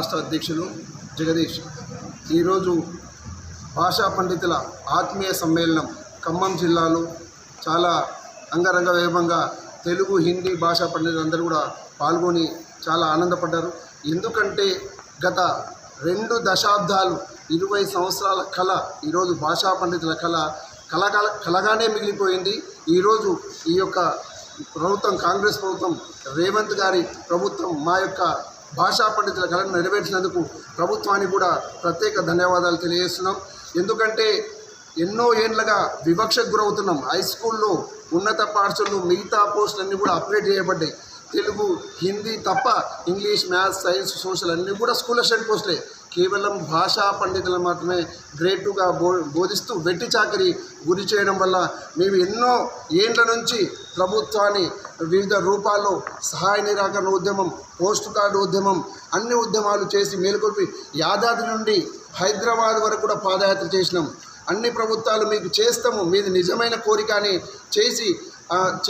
రాష్ట్ర అధ్యక్షులు జగదీష్. ఈరోజు భాషా పండితుల ఆత్మీయ సమ్మేళనం ఖమ్మం జిల్లాలో చాలా అంగరంగ వైభవంగా తెలుగు హిందీ భాషా పండితులందరూ కూడా పాల్గొని చాలా ఆనందపడ్డారు. ఎందుకంటే గత రెండు దశాబ్దాలు ఇరవై సంవత్సరాల కళ ఈరోజు భాషా పండితుల కళ కళగా కళగానే మిగిలిపోయింది. ఈరోజు ఈ యొక్క ప్రభుత్వం కాంగ్రెస్ ప్రభుత్వం రేవంత్ గారి ప్రభుత్వం మా యొక్క భాషా పండితుల కళను నెరవేర్చినందుకు ప్రభుత్వానికి కూడా ప్రత్యేక ధన్యవాదాలు తెలియజేస్తున్నాం. ఎందుకంటే ఎన్నో ఏండ్లుగా వివక్షకు గురవుతున్నాం. హై స్కూల్లో ఉన్నత పాఠశాలలు మిగతా పోస్టులన్నీ కూడా అప్గ్రేడ్ చేయబడ్డాయి. తెలుగు హిందీ తప్ప ఇంగ్లీష్ మ్యాథ్స్ సైన్స్ సోషల్ అన్నీ కూడా స్కూల్ అసిస్టెంట్ పోస్టులే. కేవలం భాషా పండితులను మాత్రమే గ్రేటుగా బో బోధిస్తూ వెట్టి చాకరి గురి చేయడం వల్ల మేము ఎన్నో ఏండ్ల నుంచి ప్రభుత్వాన్ని వివిధ రూపాల్లో సహాయ నిరాకరణ ఉద్యమం పోస్ట్ కార్డు ఉద్యమం అన్ని ఉద్యమాలు చేసి మేలుకొల్పి యాదాద్రి నుండి హైదరాబాద్ వరకు కూడా పాదయాత్ర చేసినాం. అన్ని ప్రభుత్వాలు మీకు చేస్తాము మీది నిజమైన కోరిక అని చేసి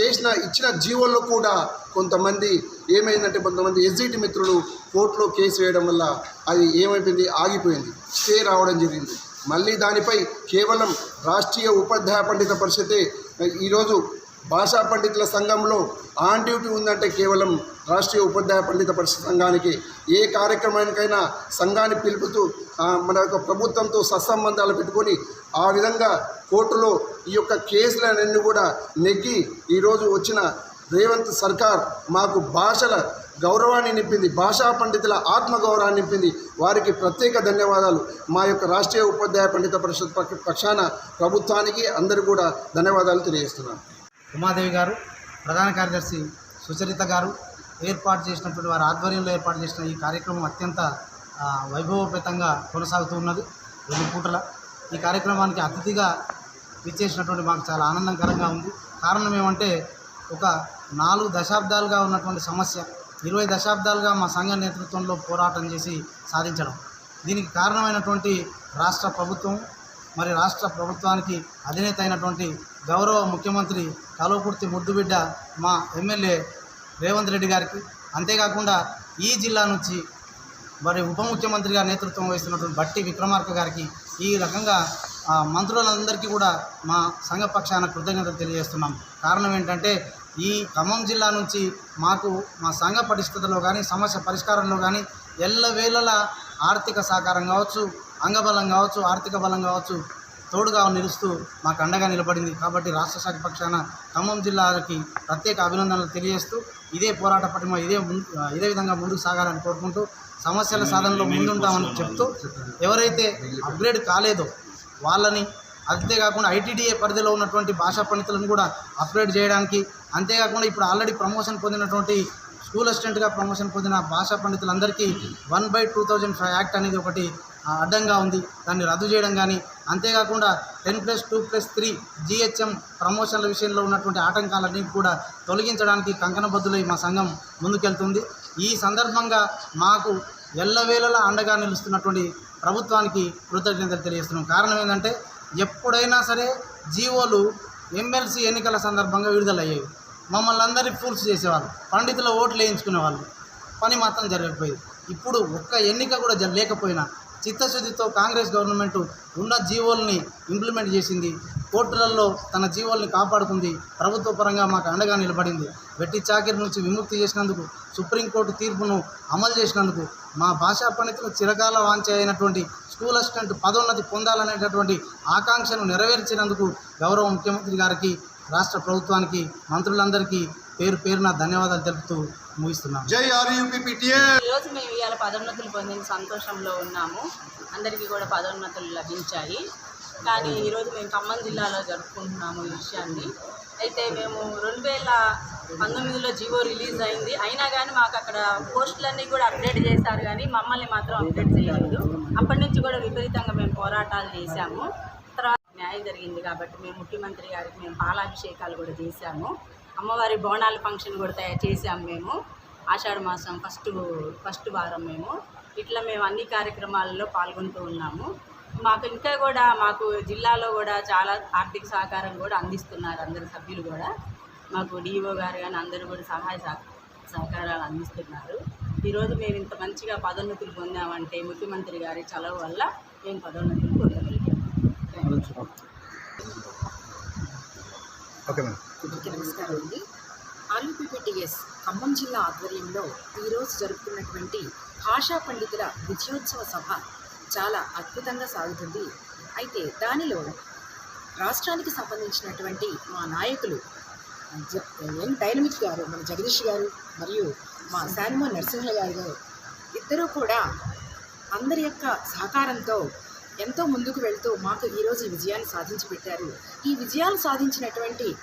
చేసిన ఇచ్చిన జీవోల్లో కూడా కొంతమంది ఏమైందంటే కొంతమంది ఎస్జిటి మిత్రులు కోర్టులో కేసు వేయడం వల్ల అది ఏమైపోయింది? ఆగిపోయింది. స్టే రావడం జరిగింది. మళ్ళీ దానిపై కేవలం రాష్ట్రీయ ఉపాధ్యాయ పండిత పరిషతే ఈరోజు భాషా పండితుల సంఘంలో ఆన్ డ్యూటీ ఉందంటే కేవలం రాష్ట్రీయ ఉపాధ్యాయ పండిత పరిషత్ సంఘానికి. ఏ కార్యక్రమానికైనా సంఘాన్ని పిలుపుతూ మన యొక్క ప్రభుత్వంతో సత్సంబంధాలు పెట్టుకొని ఆ విధంగా కోర్టులో ఈ యొక్క కేసులన్నీ కూడా నెగ్గి ఈరోజు వచ్చిన రేవంత్ సర్కార్ మాకు భాషల గౌరవాన్ని నింపింది భాషా పండితుల ఆత్మగౌరవాన్ని నింపింది. వారికి ప్రత్యేక ధన్యవాదాలు. మా యొక్క రాష్ట్రీయ ఉపాధ్యాయ పండిత పరిషత్ పక్షాన ప్రభుత్వానికి అందరూ కూడా ధన్యవాదాలు తెలియజేస్తున్నాను ఉమాదేవి గారు ప్రధాన కార్యదర్శి సుచరిత గారు ఏర్పాటు చేసినటువంటి వారి ఆధ్వర్యంలో ఏర్పాటు చేసిన ఈ కార్యక్రమం అత్యంత వైభవపేతంగా కొనసాగుతూ ఉన్నది రెండు పూటల. ఈ కార్యక్రమానికి అతిథిగా విచ్చేసినటువంటి మాకు చాలా ఆనందకరంగా ఉంది. కారణం ఏమంటే ఒక నాలుగు దశాబ్దాలుగా ఉన్నటువంటి సమస్య ఇరవై దశాబ్దాలుగా మా సంఘ నేతృత్వంలో పోరాటం చేసి సాధించడం. దీనికి కారణమైనటువంటి రాష్ట్ర ప్రభుత్వం మరి రాష్ట్ర ప్రభుత్వానికి అధినేత అయినటువంటి గౌరవ ముఖ్యమంత్రి కలువకుర్తి ముద్దుబిడ్డ మా ఎమ్మెల్యే రేవంత్ రెడ్డి గారికి. అంతేకాకుండా ఈ జిల్లా నుంచి మరి ఉప ముఖ్యమంత్రిగా నేతృత్వం వహిస్తున్నటువంటి బట్టి విక్రమార్క గారికి ఈ రకంగా మంత్రులందరికీ కూడా మా సంఘ పక్షాన కృతజ్ఞతలు తెలియజేస్తున్నాం. కారణం ఏంటంటే ఈ ఖమ్మం జిల్లా నుంచి మాకు మా సంఘ పరిస్థితుల్లో కానీ సమస్య పరిష్కారంలో కానీ ఎల్లవేళలా ఆర్థిక సహకారం కావచ్చు అంగబలం కావచ్చు ఆర్థిక బలం కావచ్చు తోడుగా నిలుస్తూ మాకు అండగా నిలబడింది. కాబట్టి రాష్ట్ర శాఖ పక్షాన ఖమ్మం జిల్లాకి ప్రత్యేక అభినందనలు తెలియజేస్తూ ఇదే పోరాట పటిమ ఇదే ఇదే విధంగా ముందుకు సాగాలని కోరుకుంటూ సమస్యల సాధనలో ముందుంటామని చెప్తూ ఎవరైతే అప్గ్రేడ్ కాలేదో వాళ్ళని అంతేకాకుండా ఐటీడీఏ పరిధిలో ఉన్నటువంటి భాషా పండితులను కూడా అప్గ్రేడ్ చేయడానికి అంతేకాకుండా ఇప్పుడు ఆల్రెడీ ప్రమోషన్ పొందినటువంటి స్కూల్ అసిస్టెంట్గా ప్రమోషన్ పొందిన భాషా పండితులందరికీ one by two thousand five act అనేది ఒకటి అడ్డంగా ఉంది. దాన్ని రద్దు చేయడం కానీ అంతేకాకుండా ten plus two plus three GHM ప్రమోషన్ల విషయంలో ఉన్నటువంటి ఆటంకాలన్నీ కూడా తొలగించడానికి కంకణబద్దులై మా సంఘం ముందుకెళ్తుంది. ఈ సందర్భంగా మాకు ఎల్లవేళలా అండగా నిలుస్తున్నటువంటి ప్రభుత్వానికి కృతజ్ఞతలు తెలియజేస్తున్నాం. కారణం ఏంటంటే ఎప్పుడైనా సరే జీవోలు ఎమ్మెల్సీ ఎన్నికల సందర్భంగా విడుదలయ్యేవి. మమ్మల్ని అందరినీ ఫూల్స్ చేసేవాళ్ళు. పండితుల ఓట్లు వేయించుకునేవాళ్ళు. పని మాత్రం జరగకపోయేది. ఇప్పుడు ఒక్క ఎన్నిక కూడా లేకపోయినా చిత్తశుద్ధితో కాంగ్రెస్ గవర్నమెంట్ ఉన్న జీవోల్ని ఇంప్లిమెంట్ చేసింది కోర్టులలో తన జీవోల్ని కాపాడుకుంది. ప్రభుత్వ పరంగా మాకు అండగా నిలబడింది. వెట్టి చాకిరి నుంచి విముక్తి చేసినందుకు సుప్రీంకోర్టు తీర్పును అమలు చేసినందుకు మా భాషా పండితుల చిరకాల వాంఛ అయినటువంటి స్కూల్ అసిస్టెంట్ పదోన్నతి పొందాలనేటటువంటి ఆకాంక్షను నెరవేర్చినందుకు గౌరవ ముఖ్యమంత్రి గారికి రాష్ట్ర ప్రభుత్వానికి మంత్రులందరికీ పేరు పేరున ధన్యవాదాలు తెలుపుతూ ముగిస్తున్నాం జై ఈరోజు మేము ఇవాళ పదోన్నతులు పొందిన సంతోషంలో ఉన్నాము. అందరికీ కూడా పదోన్నతులు లభించాయి. కానీ ఈరోజు మేము ఖమ్మం జిల్లాలో జరుపుకుంటున్నాము ఈ విషయాన్ని. అయితే మేము రెండు వేల పంతొమ్మిదిలో జీవో రిలీజ్ అయింది. అయినా కానీ మాకు అక్కడ పోస్టులన్నీ కూడా అప్డేట్ చేశారు కానీ మమ్మల్ని మాత్రం అప్డేట్ చేయలేదు. అప్పటి నుంచి కూడా విపరీతంగా మేము పోరాటాలు చేశాము. తర్వాత న్యాయం జరిగింది కాబట్టి మేము ముఖ్యమంత్రి గారికి మేము పాలాభిషేకాలు కూడా చేశాము. అమ్మవారి బోనాల ఫంక్షన్ కూడా తయారు చేశాము మేము. ఆషాఢ మాసం ఫస్ట్ ఫస్ట్ వారం మేము. ఇట్లా మేము అన్ని కార్యక్రమాలలో పాల్గొంటూ ఉన్నాము. మాకు ఇంకా కూడా మాకు జిల్లాలో కూడా చాలా ఆర్థిక సహకారం కూడా అందిస్తున్నారు అందరు సభ్యులు కూడా. మాకు డిఓ గారు కానీ అందరూ కూడా సహాయ సహ- సహకారాలు అందిస్తున్నారు. ఈరోజు మేము ఇంత మంచిగా పదోన్నతులు పొందామంటే ముఖ్యమంత్రి గారి చలవ వల్ల మేము పదోన్నతులు పొందగలిగాం. నమస్కారం అండి. ఆర్యూపీపీటీఎస్ ఖమ్మం జిల్లా ఆధ్వర్యంలో ఈరోజు జరుపుకున్నటువంటి భాషా పండితుల విజయోత్సవ సభ చాలా అద్భుతంగా సాగుతుంది. అయితే దానిలో రాష్ట్రానికి సంబంధించినటువంటి మా నాయకులు జ- ఎన్ డైనమిక్ గారు మన జగదీష్ గారు మరియు మా శానిమో నరసింహ గారు ఇద్దరూ కూడా అందరి యొక్క సహకారంతో ఎంతో ముందుకు వెళ్తూ మాకు ఈరోజు ఈ విజయాన్ని సాధించి పెట్టారు. ఈ విజయాలు సాధించినటువంటి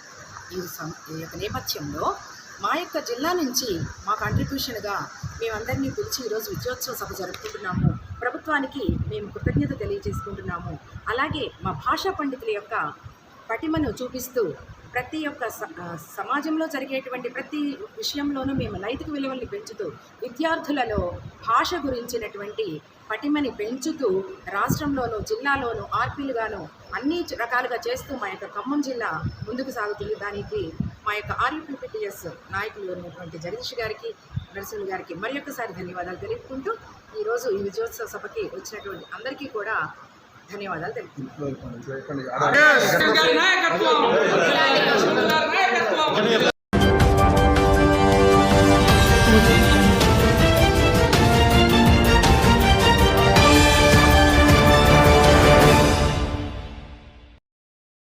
ఈ సం- ఈ యొక్క నేపథ్యంలో మా యొక్క జిల్లా నుంచి మా కాంట్రిబ్యూషన్గా మేమందరినీ పిలిచి ఈరోజు విజయోత్సవ సభ జరుపుకుంటున్నాము. ప్రభుత్వానికి మేము కృతజ్ఞత తెలియజేసుకుంటున్నాము. అలాగే మా భాషా పండితుల యొక్క పటిమను చూపిస్తూ ప్రతి ఒక్క స- సమాజంలో జరిగేటువంటి ప్రతి విషయంలోనూ మేము నైతిక విలువల్ని పెంచుతూ విద్యార్థులలో భాష గురించినటువంటి పటిమని పెంచుతూ రాష్ట్రంలోనూ జిల్లాలోనూ ఆర్పీలుగాను అన్ని రకాలుగా చేస్తూ మా యొక్క ఖమ్మం జిల్లా ముందుకు సాగుతుంది. దానికి మా యొక్క ఆర్యూపీపీటీఎస్ నాయకులు అయినటువంటి జగదీష్ గారికి నరసింహ గారికి మరి ఒక్కసారి ధన్యవాదాలు తెలుపుకుంటూ ఈరోజు ఈ విజయోత్సవ సభకి వచ్చినటువంటి అందరికీ కూడా ధన్యవాదాలు తెలుపుతున్నాను